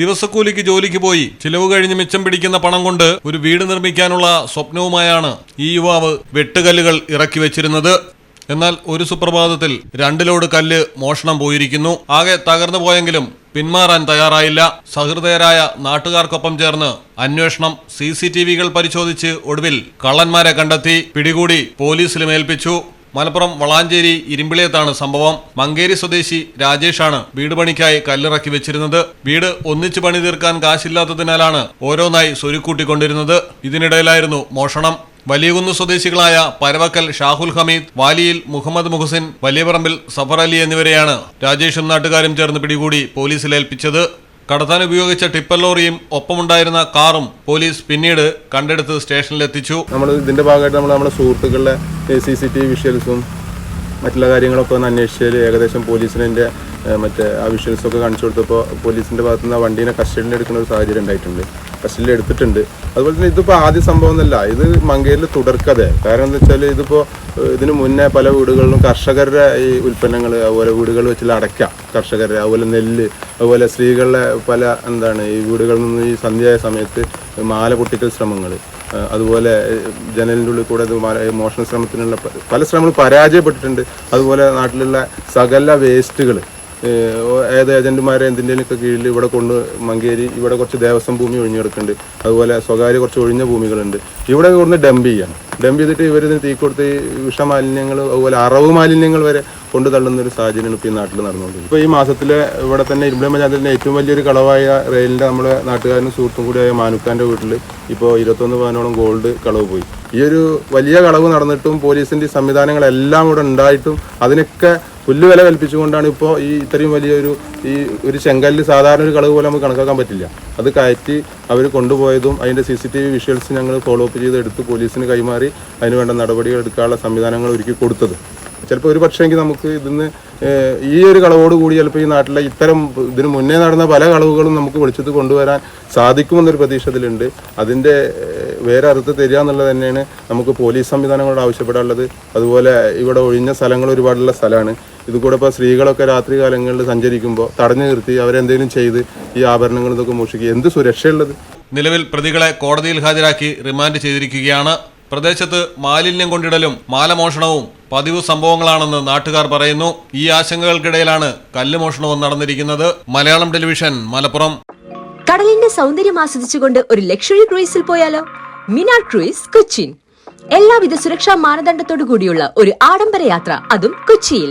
ദിവസക്കൂലിക്ക് ജോലിക്ക് പോയി ചിലവ് കഴിഞ്ഞ് മിച്ചം പിടിക്കുന്ന പണം കൊണ്ട് ഒരു വീട് നിർമ്മിക്കാനുള്ള സ്വപ്നവുമായാണ് ഈ യുവാവ് വെട്ടുകല്ലുകൾ ഇറക്കി വെച്ചിരുന്നത്. എന്നാൽ ഒരു സുപ്രഭാതത്തിൽ രണ്ടിലോട് കല്ല് മോഷണം പോയിരിക്കുന്നു. ആകെ തകർന്നു പോയെങ്കിലും പിന്മാറാൻ തയ്യാറായില്ല. സഹൃദയരായ നാട്ടുകാർക്കൊപ്പം ചേർന്ന് അന്വേഷണം സി സി ടി വികൾ പരിശോധിച്ച് ഒടുവിൽ കള്ളന്മാരെ കണ്ടെത്തി. പിടികൂടി പോലീസിലും ഏൽപ്പിച്ചു. മലപ്പുറം വളാഞ്ചേരി ഇരുമ്പിളിയത്താണ് സംഭവം. മങ്കേരി സ്വദേശി രാജേഷാണ് വീട് പണിക്കായി കല്ലിറക്കി വെച്ചിരുന്നത്. വീട് ഒന്നിച്ചു പണി തീർക്കാൻ കാശില്ലാത്തതിനാലാണ് ഓരോന്നായി സ്വരുക്കൂട്ടിക്കൊണ്ടിരുന്നത്. ഇതിനിടയിലായിരുന്നു മോഷണം. വലിയകുന്ന് സ്വദേശികളായ പരവക്കൽ ഷാഹുൽ ഹമീദ് വാലിയിൽ മുഹമ്മദ് മുഹസിൻ വലിയപറമ്പിൽ സഫർ അലി എന്നിവരെയാണ് രാജേഷും നാട്ടുകാരും ചേർന്ന് പിടികൂടി പോലീസിൽ ഏൽപ്പിച്ചത്. കടത്താൻ ഉപയോഗിച്ച ടിപ്പർ ലോറിയും ഒപ്പമുണ്ടായിരുന്ന കാറും പോലീസ് പിന്നീട് കണ്ടെടുത്ത് സ്റ്റേഷനിലെത്തിച്ചു. നമ്മൾ ഇതിന്റെ ഭാഗമായിട്ട് നമ്മൾ നമ്മുടെ സുഹൃത്തുക്കളുടെ സി സി ടി വി വിഷ്വൽസും മറ്റുള്ള കാര്യങ്ങളൊക്കെ ഒന്ന് അന്വേഷിച്ചതിൽ ഏകദേശം പോലീസിനെ മറ്റേ ആ വിഷ്വൽസൊക്കെ കാണിച്ചു കൊടുത്തപ്പോൾ പോലീസിന്റെ ഭാഗത്തുനിന്ന് വണ്ടീനെ കസ്റ്റഡിയിൽ എടുക്കുന്ന ഒരു സാഹചര്യം ഉണ്ടായിട്ടുണ്ട്. കസ്റ്റഡിയിൽ എടുത്തിട്ടുണ്ട്. അതുപോലെ തന്നെ ഇതിപ്പോൾ ആദ്യ സംഭവം എന്നല്ല ഇത് മങ്കയിൽ തുടർക്കഥ. കാരണം എന്താ വെച്ചാൽ ഇതിപ്പോൾ ഇതിന് മുന്നേ പല വീടുകളിലും കർഷകരുടെ ഈ ഉൽപ്പന്നങ്ങൾ അതുപോലെ വീടുകളിൽ വെച്ചിൽ അടയ്ക്ക കർഷകരുടെ. അതുപോലെ നെല്ല് അതുപോലെ സ്ത്രീകളുടെ പല എന്താണ് ഈ വീടുകളിൽ നിന്ന് ഈ സന്ധ്യയായ സമയത്ത് മാല പൊട്ടിക്കൽ ശ്രമങ്ങൾ അതുപോലെ ജനലിന്റെ ഉള്ളിൽ കൂടെ മോഷണ ശ്രമത്തിനുള്ള പല ശ്രമങ്ങളും പരാജയപ്പെട്ടിട്ടുണ്ട്. അതുപോലെ നാട്ടിലുള്ള സകല വേസ്റ്റുകൾ ഏത് ഏജന്റുമാരെ എന്തിന്റെയൊക്കെ കീഴിൽ ഇവിടെ കൊണ്ട് മങ്കേരി ഇവിടെ കുറച്ച് ദേവസ്വം ഭൂമി ഒഴിഞ്ഞു കിടക്കുന്നുണ്ട് അതുപോലെ സ്വകാര്യ കുറച്ച് ഒഴിഞ്ഞ ഭൂമികളുണ്ട്. ഇവിടെ കൊണ്ട് ഡംപ് ചെയ്യണം. ഡംപ് ചെയ്തിട്ട് ഇവരിതിന് തീ കൊടുത്ത് വിഷമാലിന്യങ്ങൾ അതുപോലെ അറവ് മാലിന്യങ്ങൾ വരെ കൊണ്ടു തള്ളുന്ന ഒരു സാഹചര്യമാണ് ഇപ്പോൾ ഈ നാട്ടിൽ നടന്നുകൊണ്ടിരിക്കുന്നത്. ഇപ്പോൾ ഈ മാസത്തിലെ ഇവിടെ തന്നെ ഇരുമ്പള പഞ്ചായത്തിന്റെ ഏറ്റവും വലിയൊരു കളവായ റെയിലിന്റെ നമ്മുടെ നാട്ടുകാരനും സുഹൃത്തും കൂടിയായ മാനുക്കാന്റെ വീട്ടിൽ ഇപ്പോൾ ഇരുപത്തൊന്ന് പവനോളം ഗോൾഡ് കളവ് പോയി. ഈ ഒരു വലിയ കളവ് നടന്നിട്ടും പോലീസിന്റെ സംവിധാനങ്ങളെല്ലാം ഇവിടെ ഉണ്ടായിട്ടും അതിനൊക്കെ പുല്ലുവില കൽപ്പിച്ചുകൊണ്ടാണ് ഇപ്പോൾ ഈ ഇത്രയും വലിയൊരു ഈ ഒരു ചെങ്കല്ല് സാധാരണ ഒരു കളവ് പോലെ നമുക്ക് കണക്കാക്കാൻ പറ്റില്ല. അത് കയറ്റി അവർ കൊണ്ടുപോയതും അതിന്റെ C C T V visuals ഞങ്ങൾ ഫോളോ അപ്പ് ചെയ്ത് എടുത്ത് പോലീസിന് കൈമാറി അതിന് വേണ്ട നടപടികൾ എടുക്കാനുള്ള സംവിധാനങ്ങൾ ഒരുക്കി കൊടുത്തത്. ചിലപ്പോൾ ഒരു പക്ഷേങ്കിൽ നമുക്ക് ഇതിന്ന് ഈ ഒരു കളവോട് കൂടി ചിലപ്പോൾ ഈ നാട്ടിലെ ഇത്തരം ഇതിന് മുന്നേ നടന്ന പല കളവുകളും നമുക്ക് വെളിച്ചത്ത് കൊണ്ടുവരാൻ സാധിക്കുമെന്നൊരു പ്രതീക്ഷ ഇതിലുണ്ട് അതിന്റെ വേറെ അറുത്ത് തരിക എന്നുള്ളത് തന്നെയാണ് നമുക്ക് പോലീസ് സംവിധാനങ്ങളോട് ആവശ്യപ്പെടാനുള്ളത്. അതുപോലെ ഇവിടെ ഒഴിഞ്ഞ സ്ഥലങ്ങൾ ഒരുപാടുള്ള സ്ഥലമാണ്. ഇത് കൂടെ ഇപ്പോൾ സ്ത്രീകളൊക്കെ രാത്രി കാലങ്ങളിൽ സഞ്ചരിക്കുമ്പോൾ തടഞ്ഞു നിർത്തി അവരെന്തെങ്കിലും ചെയ്ത് ഈ ആഭരണങ്ങൾ ഇതൊക്കെ മോഷിക്കുക എന്ത് സുരക്ഷയുള്ളത്? നിലവിൽ പ്രതികളെ കോടതിയിൽ ഹാജരാക്കി റിമാൻഡ് ചെയ്തിരിക്കുകയാണ്. പ്രദേശത്ത് മാലിന്യം കൊണ്ടിടലും മാലമോഷണവും പതിവ് സംഭവങ്ങളാണെന്ന് നാട്ടുകാർ പറയുന്നു. ഈ ആശങ്കകൾക്കിടയിലാണ് കല്ല് മോഷണവും നടന്നിരിക്കുന്നത്. മലയാളം ടെലിവിഷൻ മലപ്പുറം. കടലിന്റെ സൗന്ദര്യം ആസ്വദിച്ചുകൊണ്ട് ഒരു ലക്ഷറി ക്രൂയിസിൽ പോയാലോ? മിനാ ക്രൂയിസ് കൊച്ചിൻ. എല്ലാവിധ സുരക്ഷാ മാനദണ്ഡത്തോടു കൂടിയുള്ള ഒരു ആഡംബര യാത്ര അതും കൊച്ചിയിൽ.